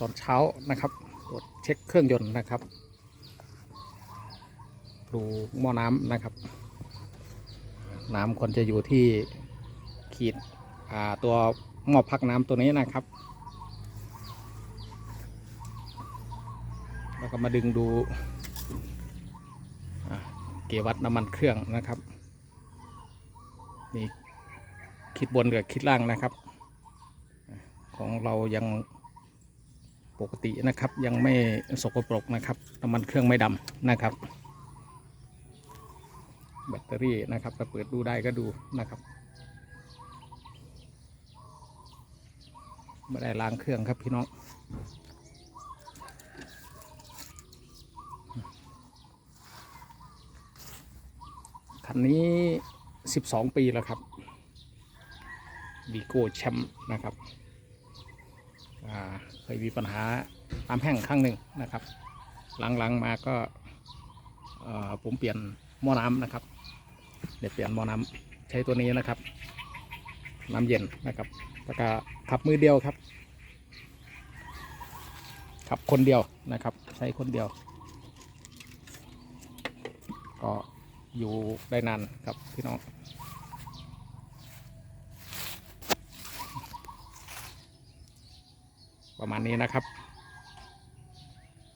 ตอนเช้านะครับตรวจเช็คเครื่องยนต์นะครับดูหม้อน้ำนะครับ น้ำควรจะอยู่ที่ขีดตัวหม้อพักน้ำตัวนี้นะครับ แล้วก็มาดึงดูเกวัดน้ำมันเครื่องนะครับมีคิดบนกับคิดล่างนะครับ ของเรายัง ปกตินะครับ ยังไม่สกปรกนะครับน้ำมันเครื่องไม่ดำนะครับ แบตเตอรี่นะครับถ้าเปิดดูได้ก็ดูนะครับไม่ได้ล้างเครื่องครับพี่น้องคันนี้ 12 ปีแล้วครับวีโก้แชมป์นะครับ เคยมีปัญหาตามแห้งครั้งหนึ่งนะครับ หลังๆมาก็ผมเปลี่ยนหม้อน้ำนะครับเดี๋ยวเปลี่ยนหม้อน้ำใช้ตัวนี้นะครับ น้ำเย็นนะครับแล้วก็ขับมือเดียวครับ ขับคนเดียวนะครับ ใช้คนเดียว ก็อยู่ได้นานครับพี่น้อง ประมาณนี้นะครับ